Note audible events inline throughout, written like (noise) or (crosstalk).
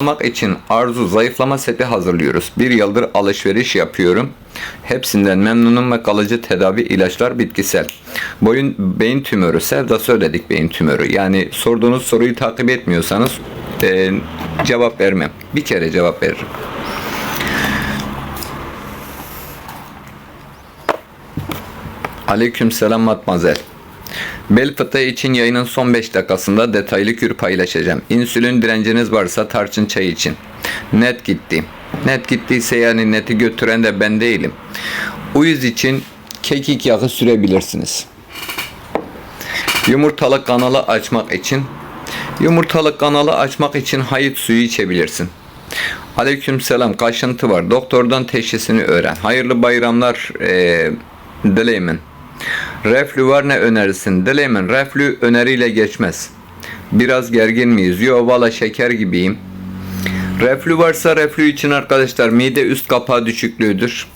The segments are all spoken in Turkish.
Almak için arzu zayıflama seti hazırlıyoruz. Bir yıldır alışveriş yapıyorum. Hepsinden memnunum ve kalıcı tedavi ilaçlar bitkisel. Boyun beyin tümörü, Sevda söyledik beyin tümörü. Yani sorduğunuz soruyu takip etmiyorsanız e, cevap vermem. Bir kere cevap veririm. Aleyküm selam matmazel. Bel fıtığı için yayının son 5 dakikasında detaylı kür paylaşacağım. İnsülin direnciniz varsa tarçın çayı için. Net gitti. Net gittiyse yani neti götüren de ben değilim. Uyuz için kekik yağı sürebilirsiniz. Yumurtalık kanalı açmak için Yumurtalık kanalı açmak için hayıt suyu içebilirsin. Aleyküm selam kaşıntı var. Doktordan teşhisini öğren. Hayırlı bayramlar ee, dileğimin. Reflü var ne önerisin? Dileğimin reflü öneriyle geçmez. Biraz gergin miyiz? Yo valla şeker gibiyim. Reflü varsa reflü için arkadaşlar mide üst kapağı düşüklüğüdür.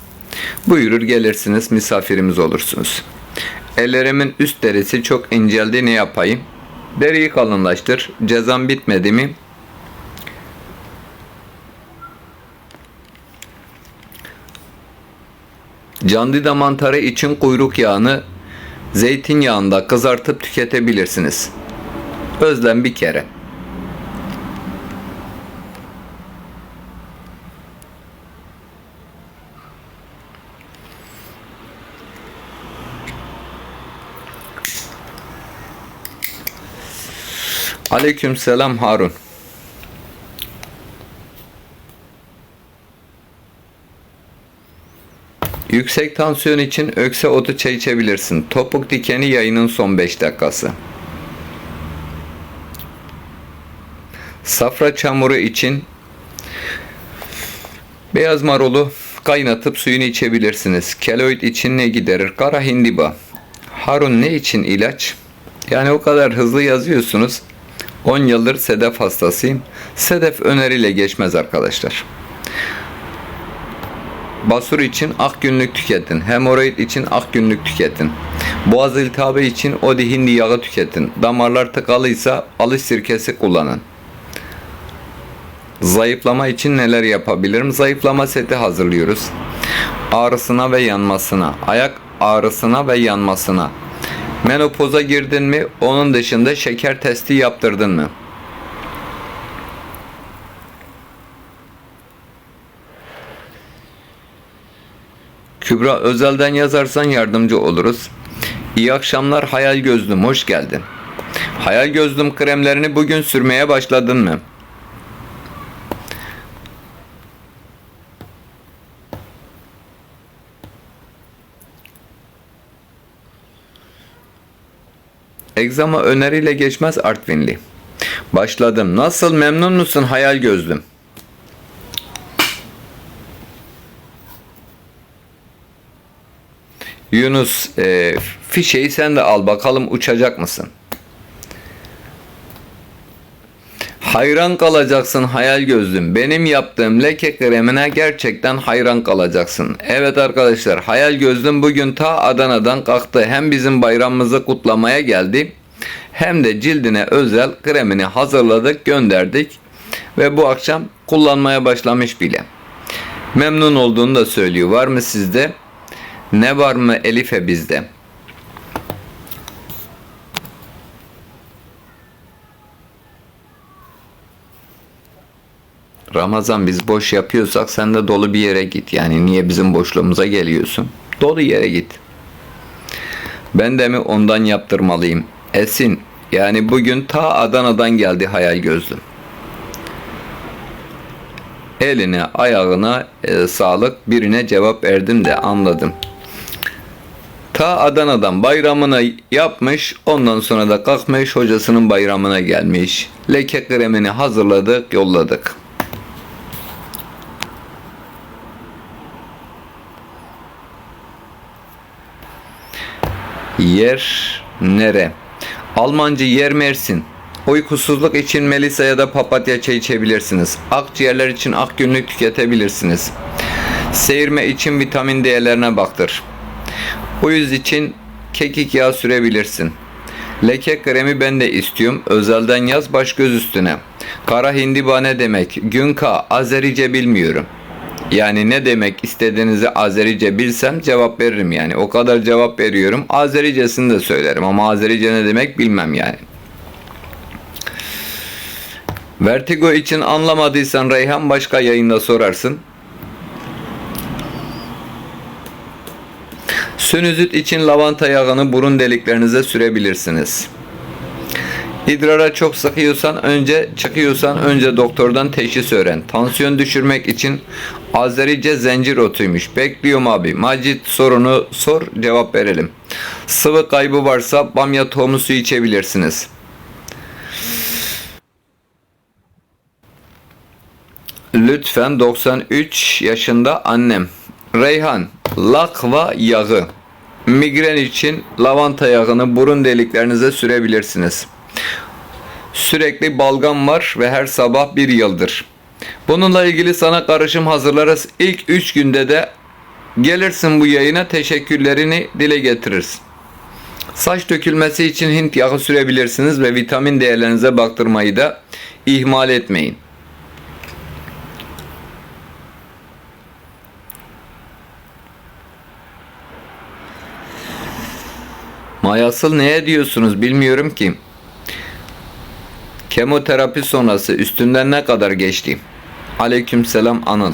Buyurur gelirsiniz misafirimiz olursunuz. Ellerimin üst derisi çok inceldi ne yapayım? Deriyi kalınlaştır. Cezam bitmedi mi? Candida mantarı için kuyruk yağını zeytinyağında kızartıp tüketebilirsiniz. Özlem bir kere. Aleyküm selam Harun. Yüksek tansiyon için ökse otu çay içebilirsin. Topuk dikeni yayının son 5 dakikası. Safra çamuru için beyaz marulu kaynatıp suyunu içebilirsiniz. Keloid için ne giderir? Kara hindiba. Harun ne için ilaç? Yani o kadar hızlı yazıyorsunuz. 10 yıldır sedef hastasıyım. Sedef öneriyle geçmez arkadaşlar. Basur için ak günlük tüketin. Hemoroid için ak günlük tüketin. Boğaz iltihabı için odi hindi yağı tüketin. Damarlar tıkalıysa alış sirkesi kullanın. Zayıflama için neler yapabilirim? Zayıflama seti hazırlıyoruz. Ağrısına ve yanmasına, ayak ağrısına ve yanmasına. Menopoza girdin mi? Onun dışında şeker testi yaptırdın mı? Kübra özelden yazarsan yardımcı oluruz. İyi akşamlar Hayal Gözlüm hoş geldin. Hayal Gözlüm kremlerini bugün sürmeye başladın mı? Egzama öneriyle geçmez Artvinli. Başladım. Nasıl memnun musun Hayal Gözlüm? Yunus e, fişeyi sen de al bakalım uçacak mısın? Hayran kalacaksın hayal gözlüm. Benim yaptığım leke kremine gerçekten hayran kalacaksın. Evet arkadaşlar hayal gözlüm bugün ta Adana'dan kalktı. Hem bizim bayramımızı kutlamaya geldi. Hem de cildine özel kremini hazırladık gönderdik. Ve bu akşam kullanmaya başlamış bile. Memnun olduğunu da söylüyor. Var mı sizde? Ne var mı Elif'e bizde? Ramazan biz boş yapıyorsak sen de dolu bir yere git. Yani niye bizim boşluğumuza geliyorsun? Dolu yere git. Ben de mi ondan yaptırmalıyım? Esin yani bugün ta Adana'dan geldi hayal gözlüm. Eline ayağına e, sağlık birine cevap verdim de anladım. Ta Adana'dan bayramını yapmış, ondan sonra da kalkmış hocasının bayramına gelmiş. Leke kremini hazırladık, yolladık. Yer nere? Almanca yer Mersin. Uykusuzluk için melisa ya da papatya çay içebilirsiniz. Akciğerler için ak günlük tüketebilirsiniz. Seyirme için vitamin D'lerine baktır. Uyuz için kekik yağı sürebilirsin. Leke kremi ben de istiyorum. Özelden yaz baş göz üstüne. Kara hindiba ne demek? Günka Azerice bilmiyorum. Yani ne demek istediğinizi Azerice bilsem cevap veririm yani. O kadar cevap veriyorum. Azericesini de söylerim ama Azerice ne demek bilmem yani. Vertigo için anlamadıysan Reyhan başka yayında sorarsın. Sinüzit için lavanta yağını burun deliklerinize sürebilirsiniz. İdrara çok sıkıyorsan önce çıkıyorsan önce doktordan teşhis öğren. Tansiyon düşürmek için Azerice zencir otuymuş. Bekliyorum abi. Macit sorunu sor cevap verelim. Sıvı kaybı varsa bamya tohumu suyu içebilirsiniz. Lütfen 93 yaşında annem. Reyhan, lakva yağı. Migren için lavanta yağını burun deliklerinize sürebilirsiniz. Sürekli balgam var ve her sabah bir yıldır. Bununla ilgili sana karışım hazırlarız. İlk 3 günde de gelirsin bu yayına teşekkürlerini dile getirirsin. Saç dökülmesi için Hint yağı sürebilirsiniz ve vitamin değerlerinize baktırmayı da ihmal etmeyin. Mayasıl neye diyorsunuz bilmiyorum ki. Kemoterapi sonrası üstünden ne kadar geçti? Aleykümselam Anıl.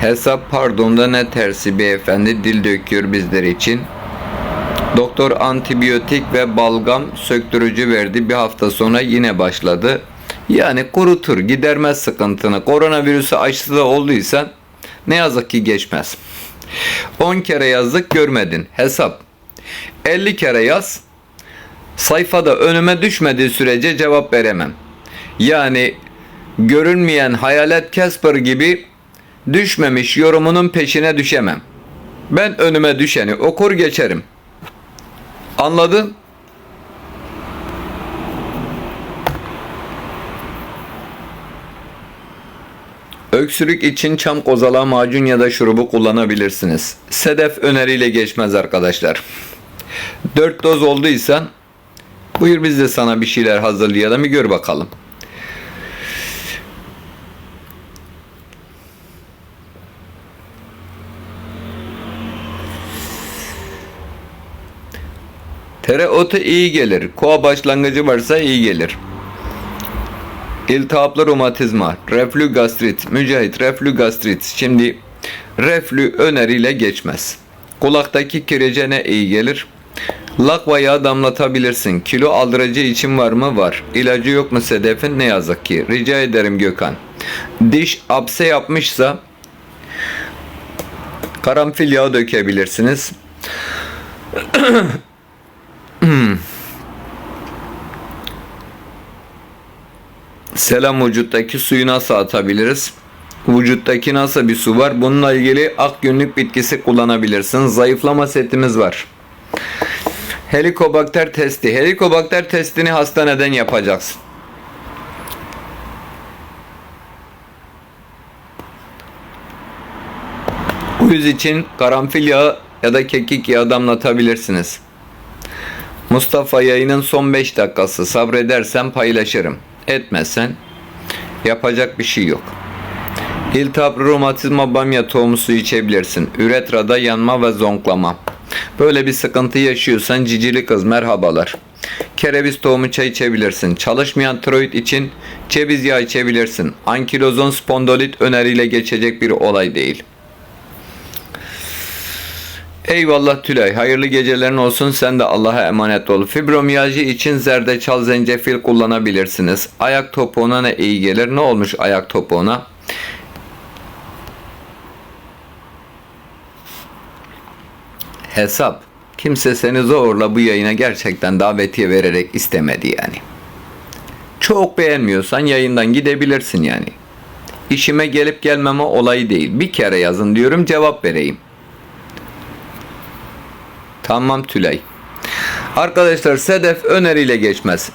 Hesap pardonda ne tersi beyefendi dil döküyor bizler için. Doktor antibiyotik ve balgam söktürücü verdi. Bir hafta sonra yine başladı. Yani kurutur, gidermez sıkıntını. Koronavirüsü aşısı da olduysa ne yazık ki geçmez. 10 kere yazdık görmedin. Hesap. 50 kere yaz. Sayfada önüme düşmediği sürece cevap veremem. Yani görünmeyen hayalet Casper gibi düşmemiş yorumunun peşine düşemem. Ben önüme düşeni okur geçerim. Anladın? Öksürük için çam kozalağı macun ya da şurubu kullanabilirsiniz. Sedef öneriyle geçmez arkadaşlar. 4 doz olduysan buyur biz de sana bir şeyler hazırlayalım bir gör bakalım. Tereotu iyi gelir. Koa başlangıcı varsa iyi gelir. İltihaplı romatizma, reflü gastrit, mücahit reflü gastrit. Şimdi reflü öneriyle geçmez. Kulaktaki kirece ne iyi gelir? Lakva yağı damlatabilirsin. Kilo aldırıcı için var mı? Var. İlacı yok mu Sedef'in? Ne yazık ki. Rica ederim Gökhan. Diş apse yapmışsa karanfil yağı dökebilirsiniz. (clears throat) Selam vücuttaki suyu nasıl atabiliriz? Vücuttaki nasıl bir su var? Bununla ilgili ak günlük bitkisi kullanabilirsin. Zayıflama setimiz var. Helikobakter testi. Helikobakter testini hastaneden yapacaksın. Uyuz için karanfil yağı ya da kekik yağı damlatabilirsiniz. Mustafa yayının son 5 dakikası sabredersen paylaşırım. Etmezsen yapacak bir şey yok. İltihap, romatizma, bamya tohumu suyu içebilirsin. Üretrada yanma ve zonklama. Böyle bir sıkıntı yaşıyorsan cicili kız merhabalar. Kereviz tohumu çay içebilirsin. Çalışmayan tiroid için ceviz yağı içebilirsin. Ankilozon spondolit öneriyle geçecek bir olay değil. Eyvallah Tülay. Hayırlı gecelerin olsun. Sen de Allah'a emanet ol. Fibromiyalji için zerdeçal, zencefil kullanabilirsiniz. Ayak topuğuna ne iyi gelir? Ne olmuş ayak topuğuna? Hesap. Kimse seni zorla bu yayına gerçekten davetiye vererek istemedi yani. Çok beğenmiyorsan yayından gidebilirsin yani. İşime gelip gelmeme olayı değil. Bir kere yazın diyorum cevap vereyim. Tamam Tülay. Arkadaşlar Sedef öneriyle geçmez.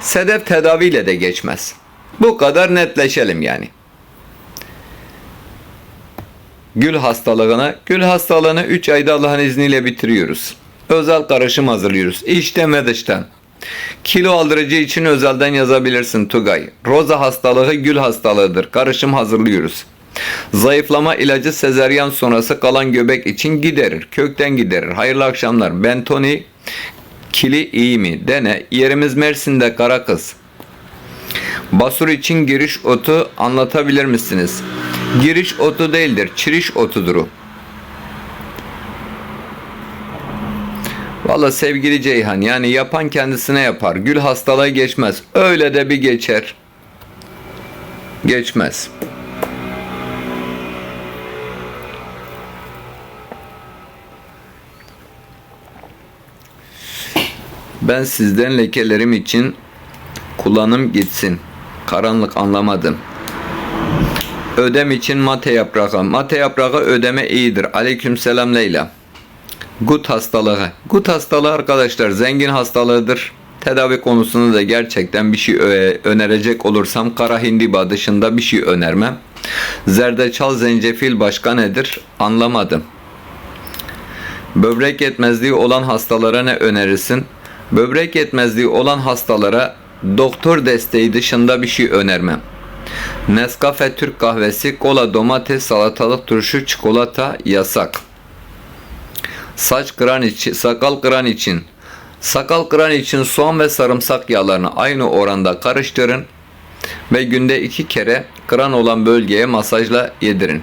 Sedef tedaviyle de geçmez. Bu kadar netleşelim yani. Gül hastalığına, gül hastalığını 3 ayda Allah'ın izniyle bitiriyoruz. Özel karışım hazırlıyoruz. İçten ve dıştan. Kilo aldırıcı için özelden yazabilirsin Tugay. Roza hastalığı gül hastalığıdır. Karışım hazırlıyoruz. Zayıflama ilacı sezeryan sonrası kalan göbek için giderir. Kökten giderir. Hayırlı akşamlar. Ben Tony. Kili iyi mi? Dene. Yerimiz Mersin'de kara kız. Basur için giriş otu anlatabilir misiniz? Giriş otu değildir. Çiriş otudur o. Valla sevgili Ceyhan yani yapan kendisine yapar. Gül hastalığı geçmez. Öyle de bir geçer. Geçmez. Ben sizden lekelerim için kullanım gitsin. Karanlık anlamadım. Ödem için mate yaprağı. Mate yaprağı ödeme iyidir. Aleykümselam Leyla. Gut hastalığı. Gut hastalığı arkadaşlar zengin hastalığıdır. Tedavi konusunda da gerçekten bir şey önerecek olursam kara hindiba dışında bir şey önermem. Zerdeçal zencefil başka nedir? Anlamadım. Böbrek yetmezliği olan hastalara ne önerirsin? Böbrek yetmezliği olan hastalara doktor desteği dışında bir şey önermem. Nescafe Türk kahvesi, kola, domates, salatalık turşu, çikolata yasak. Saç kıran için, sakal kıran için. Sakal kıran için soğan ve sarımsak yağlarını aynı oranda karıştırın ve günde iki kere kıran olan bölgeye masajla yedirin.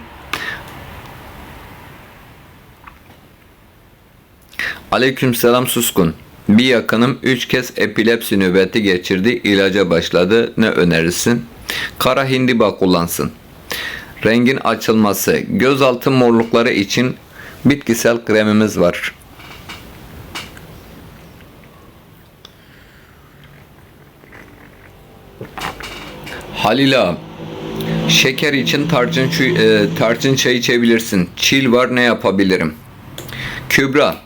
Aleykümselam Suskun. Bir yakınım 3 kez epilepsi nöbeti geçirdi. ilaca başladı. Ne önerirsin? Kara hindiba kullansın. Rengin açılması, gözaltı morlukları için bitkisel kremimiz var. Halila Şeker için tarçın, e, tarçın çayı içebilirsin. Çil var ne yapabilirim? Kübra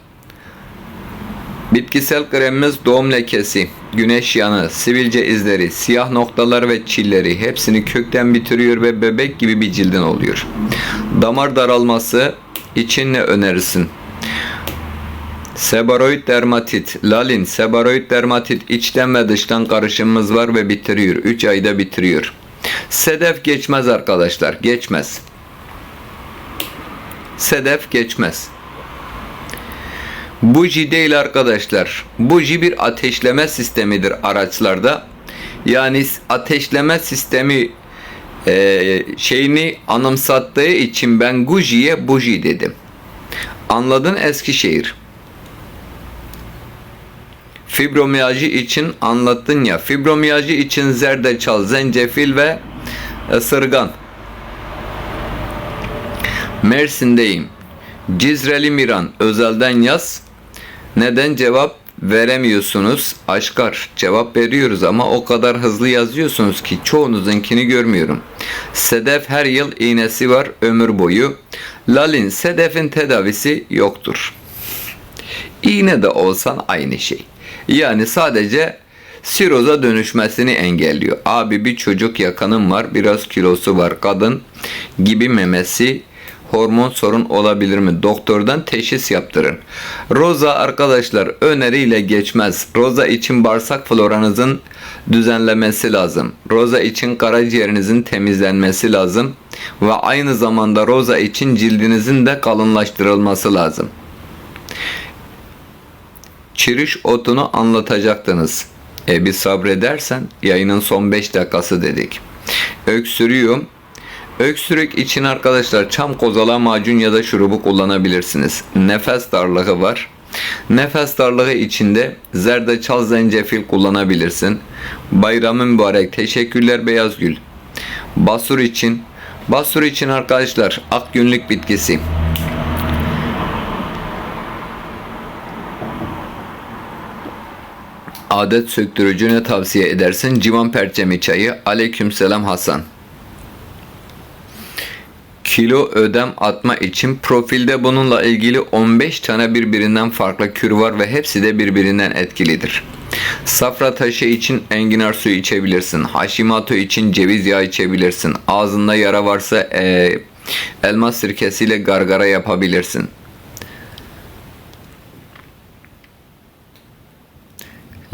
Bitkisel kremimiz doğum lekesi, güneş yanı, sivilce izleri, siyah noktalar ve çilleri hepsini kökten bitiriyor ve bebek gibi bir cildin oluyor. Damar daralması için ne önerirsin? Sebaroid dermatit, lalin, sebaroid dermatit içten ve dıştan karışımımız var ve bitiriyor. 3 ayda bitiriyor. Sedef geçmez arkadaşlar, geçmez. Sedef geçmez. Buji değil arkadaşlar. Buji bir ateşleme sistemidir araçlarda. Yani ateşleme sistemi e, şeyini anımsattığı için ben Guji'ye buji dedim. Anladın Eskişehir. Fibromiyacı için anlattın ya. Fibromiyacı için zerdeçal, zencefil ve ısırgan. Mersin'deyim. Cizreli Miran özelden yaz. Neden cevap veremiyorsunuz? Aşkar cevap veriyoruz ama o kadar hızlı yazıyorsunuz ki çoğunuzunkini görmüyorum. Sedef her yıl iğnesi var ömür boyu. Lalin sedefin tedavisi yoktur. İğne de olsan aynı şey. Yani sadece siroza dönüşmesini engelliyor. Abi bir çocuk yakınım var biraz kilosu var kadın gibi memesi hormon sorun olabilir mi? Doktordan teşhis yaptırın. Roza arkadaşlar öneriyle geçmez. Roza için bağırsak floranızın düzenlemesi lazım. Roza için karaciğerinizin temizlenmesi lazım. Ve aynı zamanda roza için cildinizin de kalınlaştırılması lazım. Çiriş otunu anlatacaktınız. E bir sabredersen yayının son 5 dakikası dedik. Öksürüyorum. Öksürük için arkadaşlar çam kozala macun ya da şurubu kullanabilirsiniz. Nefes darlığı var. Nefes darlığı içinde zerdeçal zencefil kullanabilirsin. Bayramı mübarek. Teşekkürler Beyaz Gül. Basur için Basur için arkadaşlar ak günlük bitkisi. Adet söktürücüne tavsiye edersin. Civan perçemi çayı. Aleykümselam Hasan. Kilo ödem atma için profilde bununla ilgili 15 tane birbirinden farklı kür var ve hepsi de birbirinden etkilidir. Safra taşı için enginar suyu içebilirsin. Hashimoto için ceviz yağı içebilirsin. Ağzında yara varsa e, elma sirkesiyle gargara yapabilirsin.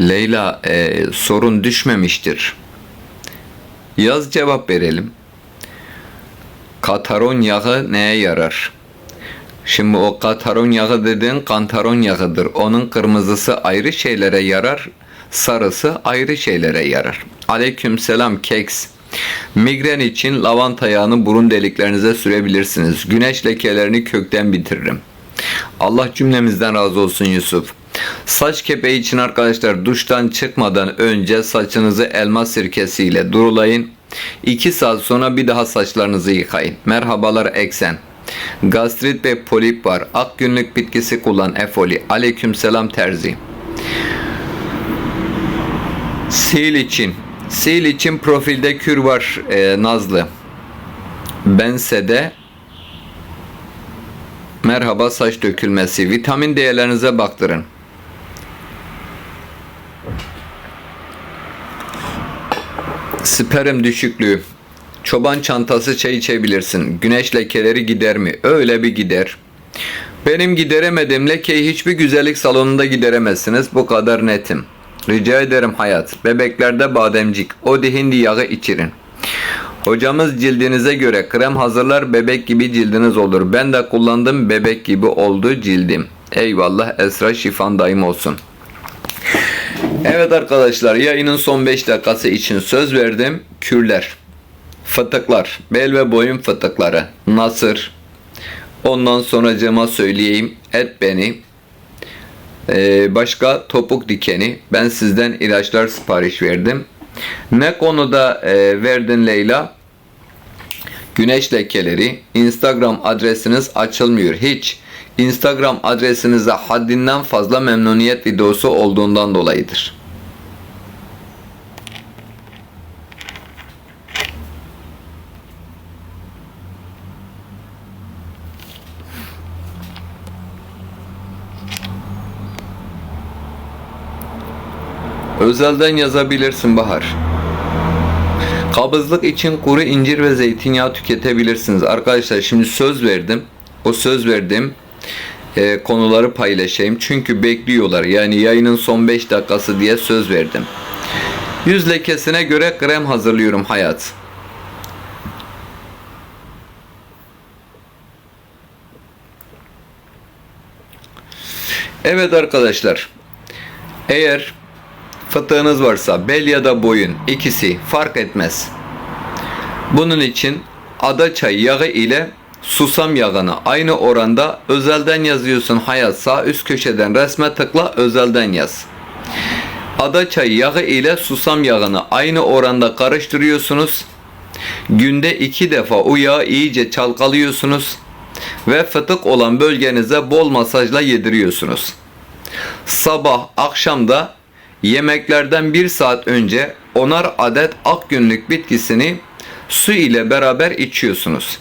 Leyla e, sorun düşmemiştir. Yaz cevap verelim. Kataron yağı neye yarar? Şimdi o kataron yağı dediğin kantaron yağıdır. Onun kırmızısı ayrı şeylere yarar, sarısı ayrı şeylere yarar. Aleykümselam keks. Migren için lavanta yağını burun deliklerinize sürebilirsiniz. Güneş lekelerini kökten bitiririm. Allah cümlemizden razı olsun Yusuf. Saç kepeği için arkadaşlar duştan çıkmadan önce saçınızı elma sirkesiyle durulayın. 2 saat sonra bir daha saçlarınızı yıkayın. Merhabalar Eksen. Gastrit ve polip var. Ak günlük bitkisi kullan Efoli. Aleykümselam terzi. Sil için. Sil için profilde kür var e, Nazlı. Bense de merhaba saç dökülmesi. Vitamin değerlerinize baktırın. Sperm düşüklüğü. Çoban çantası çay içebilirsin. Güneş lekeleri gider mi? Öyle bir gider. Benim gideremediğim lekeyi hiçbir güzellik salonunda gideremezsiniz. Bu kadar netim. Rica ederim hayat. Bebeklerde bademcik. O de hindi yağı içirin. Hocamız cildinize göre krem hazırlar bebek gibi cildiniz olur. Ben de kullandım bebek gibi oldu cildim. Eyvallah Esra şifan daim olsun. Evet arkadaşlar yayının son 5 dakikası için söz verdim. Kürler, fıtıklar, bel ve boyun fıtıkları, nasır, ondan sonra cema söyleyeyim, et beni, ee, başka topuk dikeni. Ben sizden ilaçlar sipariş verdim. Ne konuda e, verdin Leyla? Güneş lekeleri. Instagram adresiniz açılmıyor hiç. Instagram adresinizde haddinden fazla memnuniyet videosu olduğundan dolayıdır. Özelden yazabilirsin Bahar. Kabızlık için kuru incir ve zeytinyağı tüketebilirsiniz. Arkadaşlar şimdi söz verdim. O söz verdim e, konuları paylaşayım. Çünkü bekliyorlar. Yani yayının son 5 dakikası diye söz verdim. Yüz lekesine göre krem hazırlıyorum hayat. Evet arkadaşlar. Eğer fıtığınız varsa bel ya da boyun ikisi fark etmez. Bunun için ada çayı yağı ile susam yağını aynı oranda özelden yazıyorsun hayat sağ üst köşeden resme tıkla özelden yaz. Ada çayı yağı ile susam yağını aynı oranda karıştırıyorsunuz. Günde iki defa o yağı iyice çalkalıyorsunuz ve fıtık olan bölgenize bol masajla yediriyorsunuz. Sabah akşamda yemeklerden bir saat önce onar adet ak günlük bitkisini su ile beraber içiyorsunuz.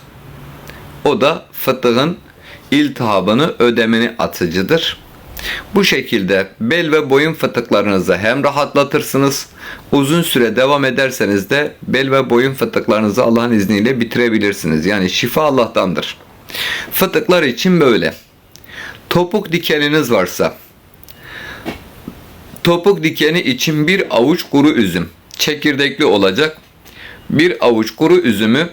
O da fıtığın iltihabını ödemini atıcıdır. Bu şekilde bel ve boyun fıtıklarınızı hem rahatlatırsınız, uzun süre devam ederseniz de bel ve boyun fıtıklarınızı Allah'ın izniyle bitirebilirsiniz. Yani şifa Allah'tandır. Fıtıklar için böyle. Topuk dikeniniz varsa, topuk dikeni için bir avuç kuru üzüm, çekirdekli olacak. Bir avuç kuru üzümü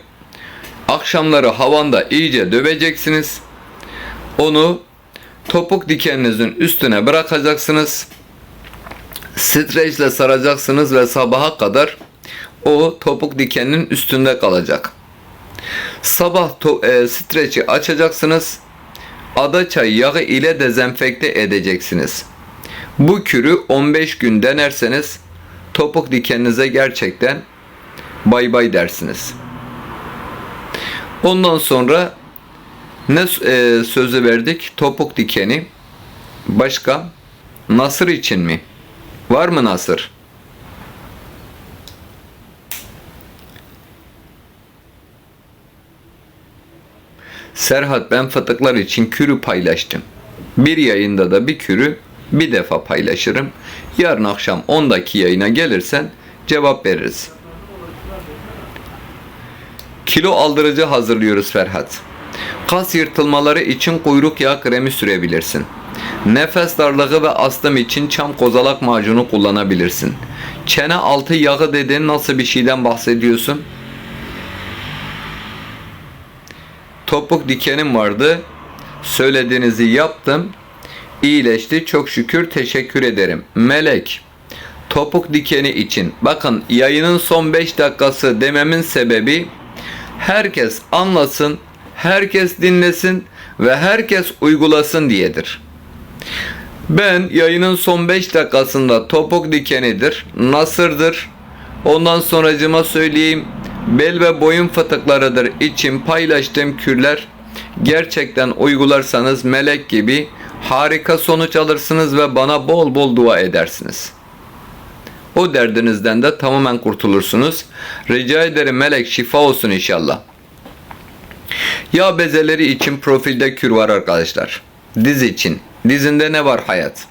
Akşamları havanda iyice döveceksiniz. Onu topuk dikeninizin üstüne bırakacaksınız. Streçle saracaksınız ve sabaha kadar o topuk dikeninin üstünde kalacak. Sabah e, streçi açacaksınız. Ada çayı yağı ile dezenfekte edeceksiniz. Bu kürü 15 gün denerseniz topuk dikeninize gerçekten bay bay dersiniz. Ondan sonra ne e, sözü verdik? Topuk dikeni. Başka? Nasır için mi? Var mı nasır? Serhat ben fıtıklar için kürü paylaştım. Bir yayında da bir kürü bir defa paylaşırım. Yarın akşam 10'daki yayına gelirsen cevap veririz. Kilo aldırıcı hazırlıyoruz Ferhat. Kas yırtılmaları için kuyruk yağı kremi sürebilirsin. Nefes darlığı ve astım için çam kozalak macunu kullanabilirsin. Çene altı yağı dediğin nasıl bir şeyden bahsediyorsun? Topuk dikenim vardı. Söylediğinizi yaptım. İyileşti. Çok şükür teşekkür ederim. Melek. Topuk dikeni için. Bakın yayının son 5 dakikası dememin sebebi herkes anlasın, herkes dinlesin ve herkes uygulasın diyedir. Ben yayının son 5 dakikasında topuk dikenidir, nasırdır, ondan sonracıma söyleyeyim bel ve boyun fıtıklarıdır için paylaştığım kürler gerçekten uygularsanız melek gibi harika sonuç alırsınız ve bana bol bol dua edersiniz. O derdinizden de tamamen kurtulursunuz. Rica ederim melek şifa olsun inşallah. Yağ bezeleri için profilde kür var arkadaşlar. Diz için. Dizinde ne var hayat?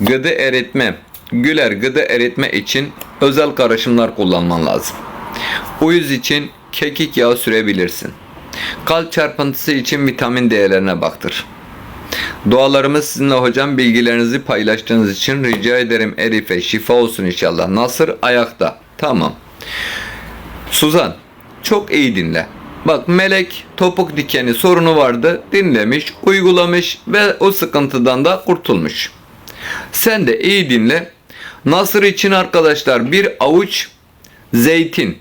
Gıdı eritme. Güler gıdı eritme için özel karışımlar kullanman lazım. Uyuz için kekik yağı sürebilirsin. Kalp çarpıntısı için vitamin değerlerine baktır. Dualarımız sizinle hocam bilgilerinizi paylaştığınız için rica ederim Elif'e şifa olsun inşallah. Nasır ayakta. Tamam. Suzan çok iyi dinle. Bak melek topuk dikeni sorunu vardı dinlemiş uygulamış ve o sıkıntıdan da kurtulmuş. Sen de iyi dinle. Nasır için arkadaşlar bir avuç zeytin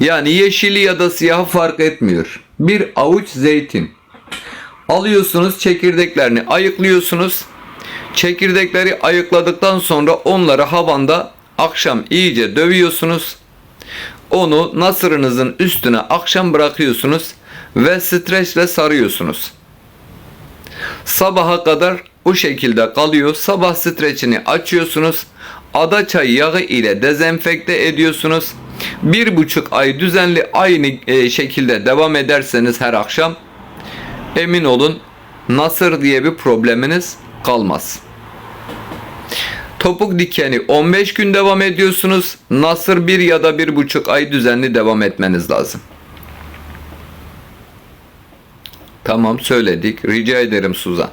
yani yeşili ya da siyahı fark etmiyor. Bir avuç zeytin. Alıyorsunuz çekirdeklerini ayıklıyorsunuz. Çekirdekleri ayıkladıktan sonra onları havanda akşam iyice dövüyorsunuz. Onu nasırınızın üstüne akşam bırakıyorsunuz ve streçle sarıyorsunuz. Sabaha kadar o şekilde kalıyor. Sabah streçini açıyorsunuz. Ada çayı yağı ile dezenfekte ediyorsunuz. Bir buçuk ay düzenli aynı e, şekilde devam ederseniz her akşam emin olun nasır diye bir probleminiz kalmaz. Topuk dikeni 15 gün devam ediyorsunuz. Nasır bir ya da bir buçuk ay düzenli devam etmeniz lazım. Tamam söyledik. Rica ederim Suzan.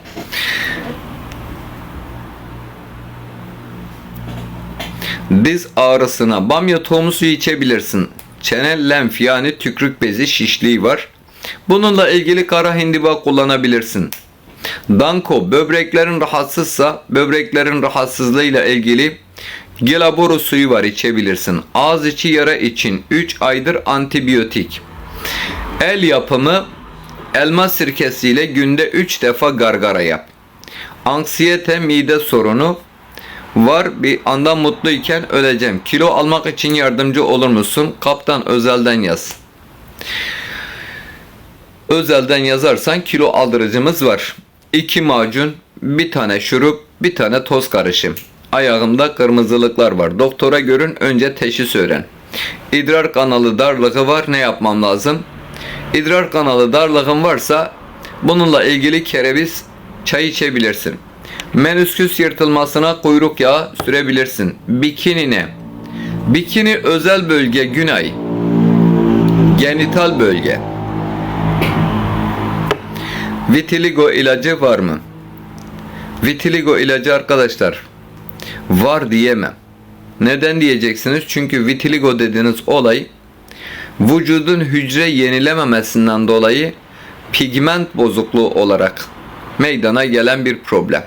Diz ağrısına bamya tohumu suyu içebilirsin. Çene lenf yani tükrük bezi şişliği var. Bununla ilgili kara hindiba kullanabilirsin. Danko böbreklerin rahatsızsa böbreklerin rahatsızlığıyla ilgili Gelaboro suyu var içebilirsin. Ağız içi yara için 3 aydır antibiyotik. El yapımı elma sirkesiyle günde 3 defa gargara yap. Anksiyete mide sorunu var bir anda mutluyken öleceğim. Kilo almak için yardımcı olur musun? Kaptan özelden yaz. Özelden yazarsan kilo aldırıcımız var. 2 macun, bir tane şurup, bir tane toz karışım. Ayağımda kırmızılıklar var. Doktora görün önce teşhis öğren. İdrar kanalı darlığı var. Ne yapmam lazım? İdrar kanalı darlığın varsa bununla ilgili kereviz çay içebilirsin. Menüsküs yırtılmasına kuyruk yağı sürebilirsin. Bikinine. Bikini özel bölge günay. Genital bölge. Vitiligo ilacı var mı? Vitiligo ilacı arkadaşlar var diyemem. Neden diyeceksiniz? Çünkü vitiligo dediğiniz olay vücudun hücre yenilememesinden dolayı pigment bozukluğu olarak meydana gelen bir problem.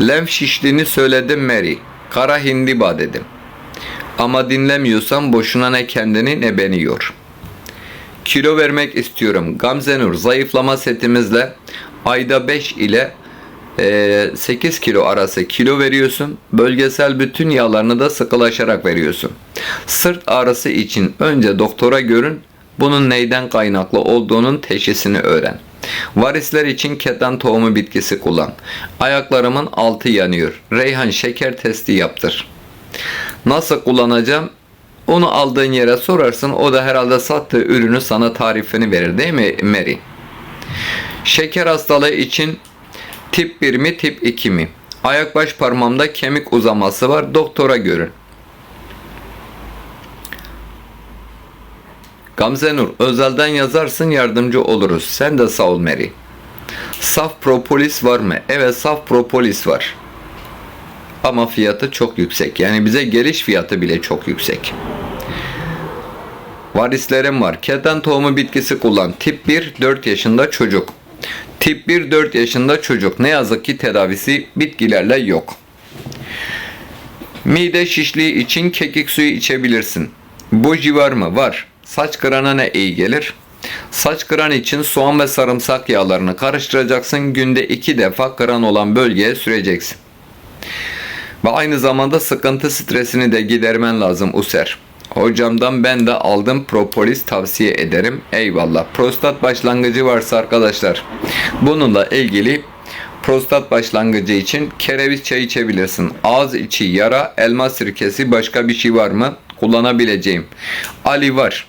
Lenf şişliğini söyledim Mary. Kara hindiba dedim. Ama dinlemiyorsan boşuna ne kendini ne beni yor. Kilo vermek istiyorum. Gamze Nur zayıflama setimizle ayda 5 ile 8 kilo arası kilo veriyorsun. Bölgesel bütün yağlarını da sıkılaşarak veriyorsun. Sırt ağrısı için önce doktora görün. Bunun neyden kaynaklı olduğunun teşhisini öğren. Varisler için keten tohumu bitkisi kullan. Ayaklarımın altı yanıyor. Reyhan şeker testi yaptır. Nasıl kullanacağım? Onu aldığın yere sorarsın. O da herhalde sattığı ürünü sana tarifini verir değil mi Mary? Şeker hastalığı için tip 1 mi tip 2 mi? Ayak baş parmağımda kemik uzaması var. Doktora görün. Gamze Nur, özelden yazarsın yardımcı oluruz. Sen de sağ ol Mary. Saf propolis var mı? Evet saf propolis var. Ama fiyatı çok yüksek. Yani bize geliş fiyatı bile çok yüksek. Varislerim var. Keten tohumu bitkisi kullan. Tip 1 4 yaşında çocuk. Tip 1 4 yaşında çocuk. Ne yazık ki tedavisi bitkilerle yok. Mide şişliği için kekik suyu içebilirsin. Buji var mı? Var. Saç kırana ne iyi gelir? Saç kıran için soğan ve sarımsak yağlarını karıştıracaksın. Günde iki defa kıran olan bölgeye süreceksin. Ve aynı zamanda sıkıntı stresini de gidermen lazım User. Hocamdan ben de aldım propolis tavsiye ederim. Eyvallah. Prostat başlangıcı varsa arkadaşlar bununla ilgili prostat başlangıcı için kereviz çayı içebilirsin. Ağız içi yara, elma sirkesi başka bir şey var mı? Kullanabileceğim. Ali var.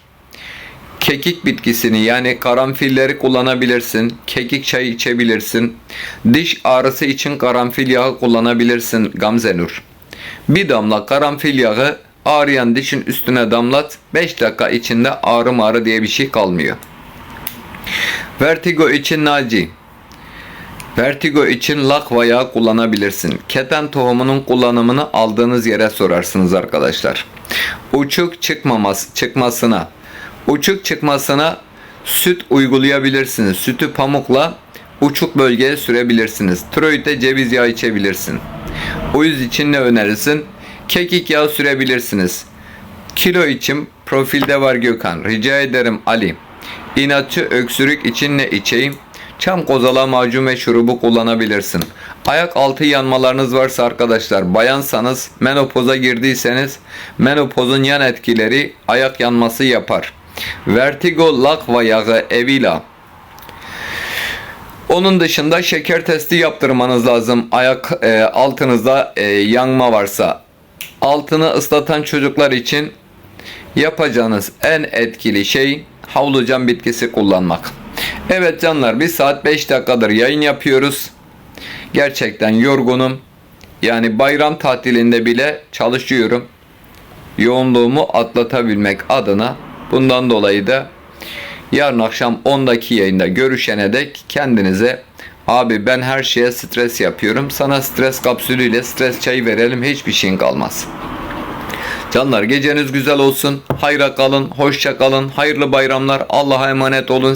Kekik bitkisini yani karanfilleri kullanabilirsin. Kekik çayı içebilirsin. Diş ağrısı için karanfil yağı kullanabilirsin Gamze Nur. Bir damla karanfil yağı ağrıyan dişin üstüne damlat. 5 dakika içinde ağrı diye bir şey kalmıyor. Vertigo için Naci. Vertigo için lakva yağı kullanabilirsin. Keten tohumunun kullanımını aldığınız yere sorarsınız arkadaşlar. Uçuk çıkmaması, çıkmasına, uçuk çıkmasına süt uygulayabilirsiniz. Sütü pamukla uçuk bölgeye sürebilirsiniz. Tiroidde ceviz yağı içebilirsin. Uyuz için ne önerirsin? Kekik yağı sürebilirsiniz. Kilo için profilde var Gökhan. Rica ederim Ali. İnatçı öksürük için ne içeyim? Çam kozala macun ve şurubu kullanabilirsin. Ayak altı yanmalarınız varsa arkadaşlar bayansanız menopoza girdiyseniz menopozun yan etkileri ayak yanması yapar. Vertigo lakva yağı evila. Onun dışında şeker testi yaptırmanız lazım. Ayak e, altınızda e, yanma varsa. Altını ıslatan çocuklar için yapacağınız en etkili şey havlucan bitkisi kullanmak. Evet canlar bir saat 5 dakikadır yayın yapıyoruz. Gerçekten yorgunum. Yani bayram tatilinde bile çalışıyorum. Yoğunluğumu atlatabilmek adına bundan dolayı da yarın akşam 10'daki yayında görüşene dek kendinize abi ben her şeye stres yapıyorum. Sana stres kapsülüyle stres çayı verelim hiçbir şeyin kalmaz. Canlar geceniz güzel olsun. Hayra kalın, hoşça kalın. Hayırlı bayramlar. Allah'a emanet olun.